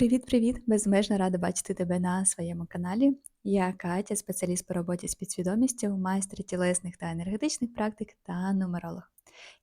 Привіт-привіт! Безмежно рада бачити тебе на своєму каналі. Я Катя, спеціаліст по роботі з підсвідомістю, майстер тілесних та енергетичних практик та нумеролог.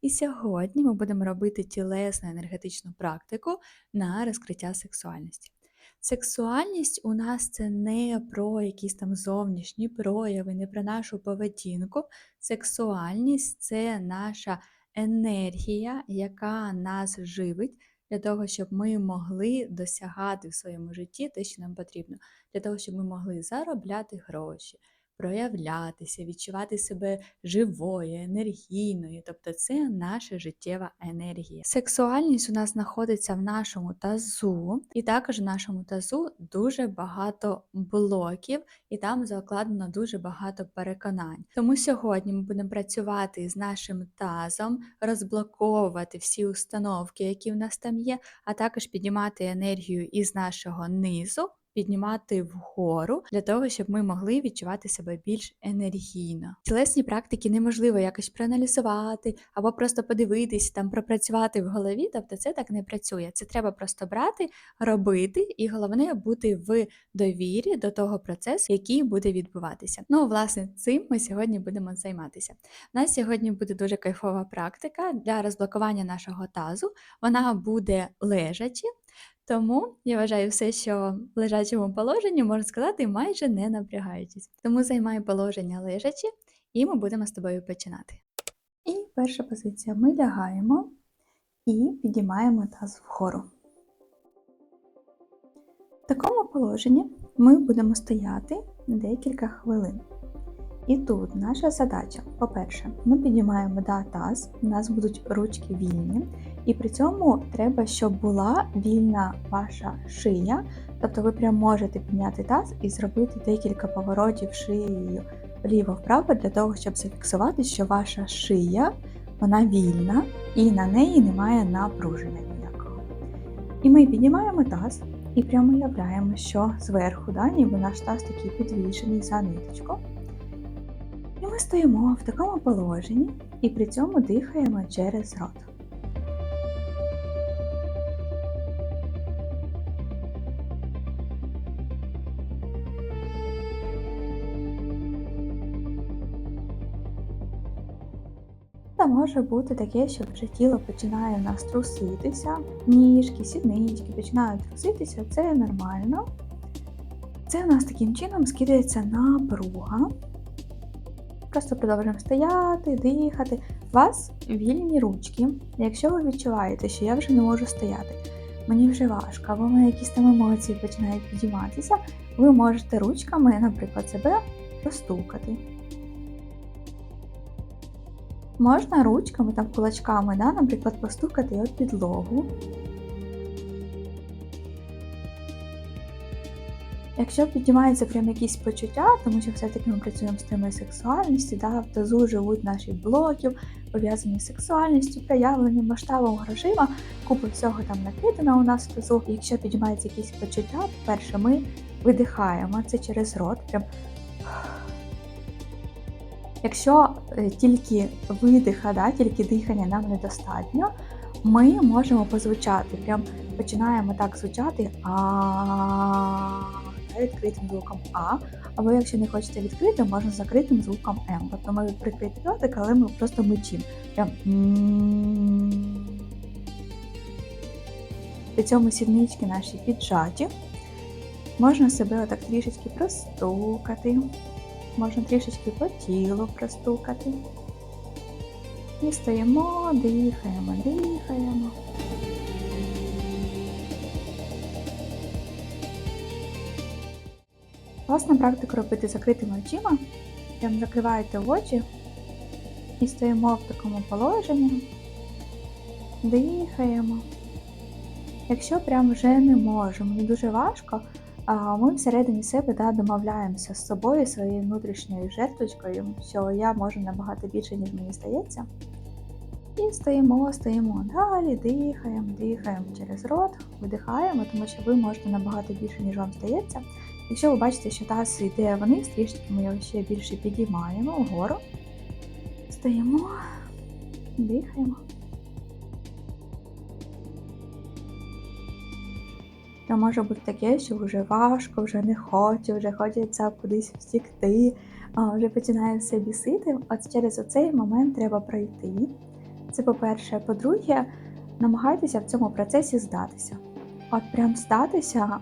І сьогодні ми будемо робити тілесну енергетичну практику на розкриття сексуальності. Сексуальність у нас це не про якісь там зовнішні прояви, не про нашу поведінку. Сексуальність це наша енергія, яка нас живить для того, щоб ми могли досягати в своєму житті те, що нам потрібно, для того, щоб ми могли заробляти гроші, проявлятися, відчувати себе живою, енергійною, тобто це наша життєва енергія. Сексуальність у нас знаходиться в нашому тазу, і також в нашому тазу дуже багато блоків, і там закладено дуже багато переконань. Тому сьогодні ми будемо працювати з нашим тазом, розблоковувати всі установки, які в нас там є, а також піднімати енергію із нашого низу піднімати вгору для того, щоб ми могли відчувати себе більш енергійно. Тілесні практики неможливо якось проаналізувати або просто подивитись, там пропрацювати в голові, тобто це так не працює. Це треба просто брати, робити, і головне бути в довірі до того процесу, який буде відбуватися. Ну, власне, цим ми сьогодні будемо займатися. У нас сьогодні буде дуже кайфова практика для розблокування нашого тазу. Вона буде лежачі. Тому я вважаю все, що в лежачому положенні можна сказати, майже не напрягаючись. Тому займай положення лежачі, і ми будемо з тобою починати. І перша позиція: ми лягаємо і підіймаємо таз вгору. В такому положенні ми будемо стояти декілька хвилин. І тут наша задача, по-перше, ми піднімаємо да, таз, у нас будуть ручки вільні, і при цьому треба, щоб була вільна ваша шия. Тобто ви прям можете підняти таз і зробити декілька поворотів шиєю вліво-вправо для того, щоб зафіксувати, що ваша шия вона вільна і на неї немає напруження ніякого. І ми піднімаємо таз і прямо уявляємо, що зверху, да, ніби наш таз такий підвішений за ниточку. І ми стоїмо в такому положенні і при цьому дихаємо через рот. Та може бути таке, що вже тіло починає в нас труситися, ніжки, сіднички починають труситися, це нормально. Це у нас таким чином скидається напруга. Просто продовжуємо стояти, дихати. У вас вільні ручки. Якщо ви відчуваєте, що я вже не можу стояти, мені вже важко, або в мене якісь там емоції починають підійматися, ви можете ручками, наприклад, себе простукати. Можна ручками, там кулачками, да, наприклад, постукати об підлогу. Якщо піднімаються прям якісь почуття, тому що все-таки ми працюємо з теми сексуальності, да, в тазу живуть наші блоків, пов'язані з сексуальністю, проявленням, масштабом, грошима, купа всього там накидано у нас в тазу. Якщо піднімаються якісь почуття, перше ми видихаємо це через рот. прям Якщо е, тільки видиха, да, тільки дихання нам недостатньо, ми можемо позвучати. Прям починаємо так звучати а відкритим звуком А. Або якщо не хочете відкрити, можна закритим звуком М. Тобто ми прикрити ротик, але ми просто мичимо. Прям При цьому сіднички наші піджаті. Можна себе отак трішечки простукати. Можна трішечки по тілу простукати. І стоїмо, дихаємо, дихаємо. Класна практика робити закритими очима. Прям закриваєте очі і стоїмо в такому положенні, дихаємо. Якщо прям вже не можемо, і дуже важко, ми всередині себе да, домовляємося з собою, своєю внутрішньою жертвочкою, що я можу набагато більше, ніж мені здається. І стоїмо, стоїмо далі, дихаємо, дихаємо через рот, видихаємо, тому що ви можете набагато більше, ніж вам здається. Якщо ви бачите, що таз йде вниз, трішки ми його ще більше підіймаємо вгору, стоїмо, дихаємо. То може бути таке, що вже важко, вже не хоче, вже хочеться кудись втікти, вже починає все бісити. От через оцей момент треба пройти. Це по-перше. По-друге, намагайтеся в цьому процесі здатися. От прям здатися,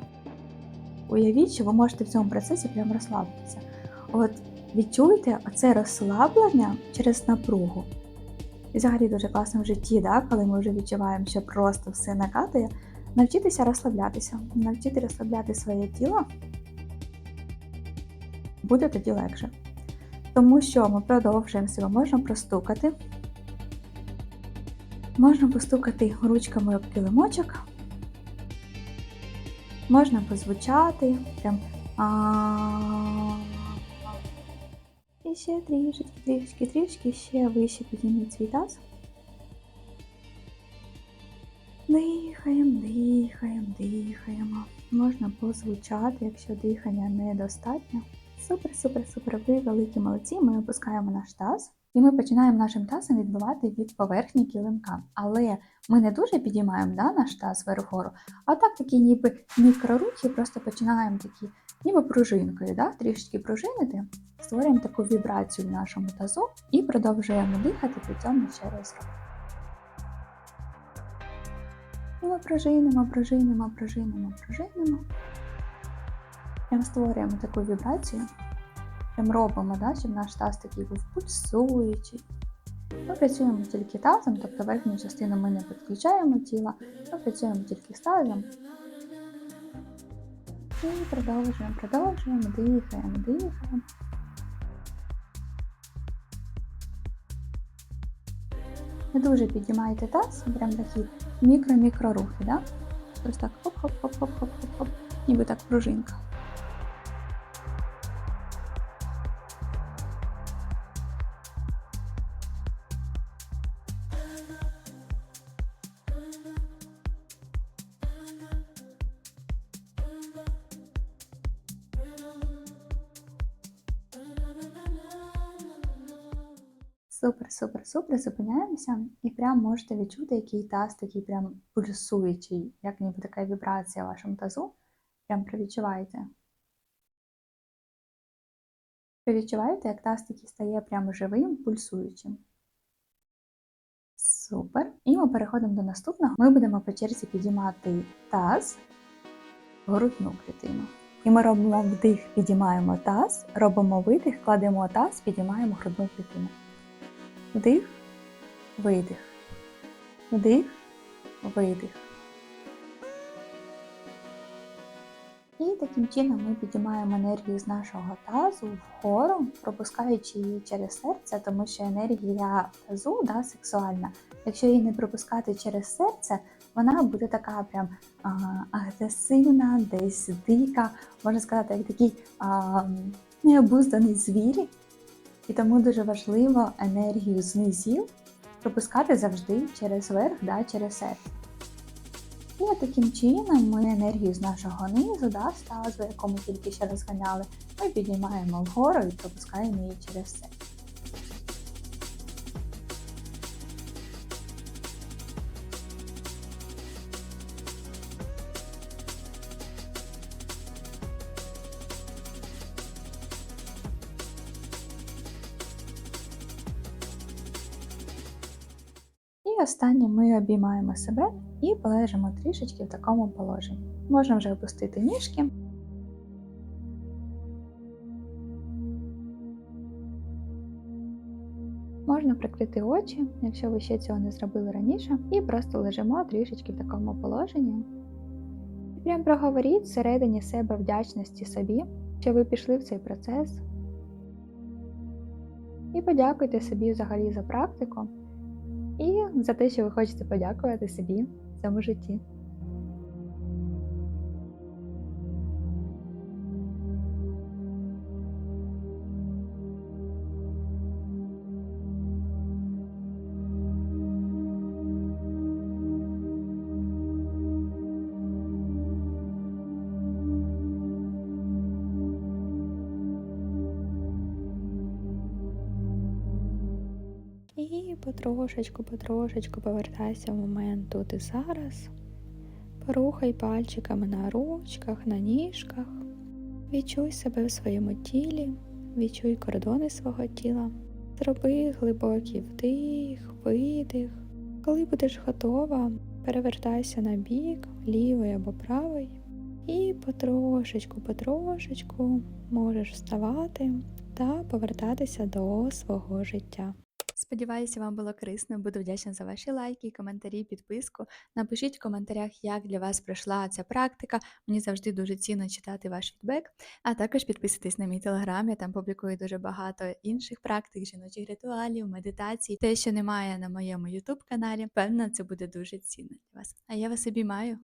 уявіть, що ви можете в цьому процесі прям розслабитися. От відчуйте оце розслаблення через напругу. І взагалі дуже класно в житті, да, коли ми вже відчуваємо, що просто все накатує, навчитися розслаблятися, навчити розслабляти своє тіло, буде тоді легше. Тому що ми продовжуємо себе, можна простукати, можна постукати ручками об килимочок, можна позвучати, прям і ще трішечки, трішечки, трішечки, ще вище підніміть свій таз. Дихаємо, дихаємо, дихаємо. Можна позвучати, якщо дихання недостатньо. Супер, супер, супер. Ви великі молодці. Ми опускаємо наш таз і ми починаємо нашим тазом відбивати від поверхні килимка. Але ми не дуже підіймаємо да, наш таз вверху, а так такі ніби мікрорухи, просто починаємо такі, ніби пружинкою, да, трішечки пружинити, створюємо таку вібрацію в нашому тазу і продовжуємо дихати при цьому через рот. І ми пружинимо, пружинимо, пружинимо, пружинимо. Прям створюємо таку вібрацію. Прям робимо, да, щоб наш таз такий був пульсуючий. Ми працюємо тільки тазом, тобто верхню частину ми не підключаємо тіла, ми працюємо тільки з тазом. І продовжуємо, продовжуємо, дихаємо, дихаємо. Не дуже підіймайте таз, прям такі мікро-мікро рухи, да? Ось так хоп-хоп-хоп-хоп-хоп-хоп, ніби так пружинка. Супер, супер, супер. Зупиняємося і прям можете відчути, який таз такий прям пульсуючий, як ніби така вібрація в вашому тазу. Прям привідчуваєте. Привідчуваєте, як таз такий стає прям живим, пульсуючим. Супер. І ми переходимо до наступного. Ми будемо по черзі підіймати таз, грудну клітину. І ми робимо вдих, підіймаємо таз, робимо видих, кладемо таз, підіймаємо грудну клітину. Вдих, видих. Вдих, видих. І таким чином ми підіймаємо енергію з нашого тазу вгору, пропускаючи її через серце, тому що енергія тазу да, сексуальна. Якщо її не пропускати через серце, вона буде така прям а, агресивна, десь дика, можна сказати, як такий а, необузданий звір. І тому дуже важливо енергію з низів пропускати завжди через верх, да, через серце. І таким чином ми енергію з нашого низу, да, стазу, яку ми тільки ще розганяли, ми піднімаємо вгору і пропускаємо її через серце. І останнє ми обіймаємо себе і полежимо трішечки в такому положенні. Можна вже опустити ніжки. Можна прикрити очі, якщо ви ще цього не зробили раніше, і просто лежимо трішечки в такому положенні. І прям проговоріть всередині себе вдячності собі, що ви пішли в цей процес. І подякуйте собі взагалі за практику і за те, що ви хочете подякувати собі в цьому житті. Потрошечку, потрошечку повертайся в момент тут і зараз. Порухай пальчиками на ручках, на ніжках. Відчуй себе в своєму тілі, відчуй кордони свого тіла. Зроби глибокий вдих, видих. Коли будеш готова, перевертайся на бік, лівий або правий, і потрошечку, потрошечку можеш вставати та повертатися до свого життя. Сподіваюся, вам було корисно. Буду вдячна за ваші лайки, коментарі, підписку. Напишіть в коментарях, як для вас пройшла ця практика. Мені завжди дуже цінно читати ваш фідбек. А також підписуйтесь на мій телеграм, я там публікую дуже багато інших практик, жіночих ритуалів, медитацій. Те, що немає на моєму ютуб каналі, певно, це буде дуже цінно для вас. А я вас обіймаю.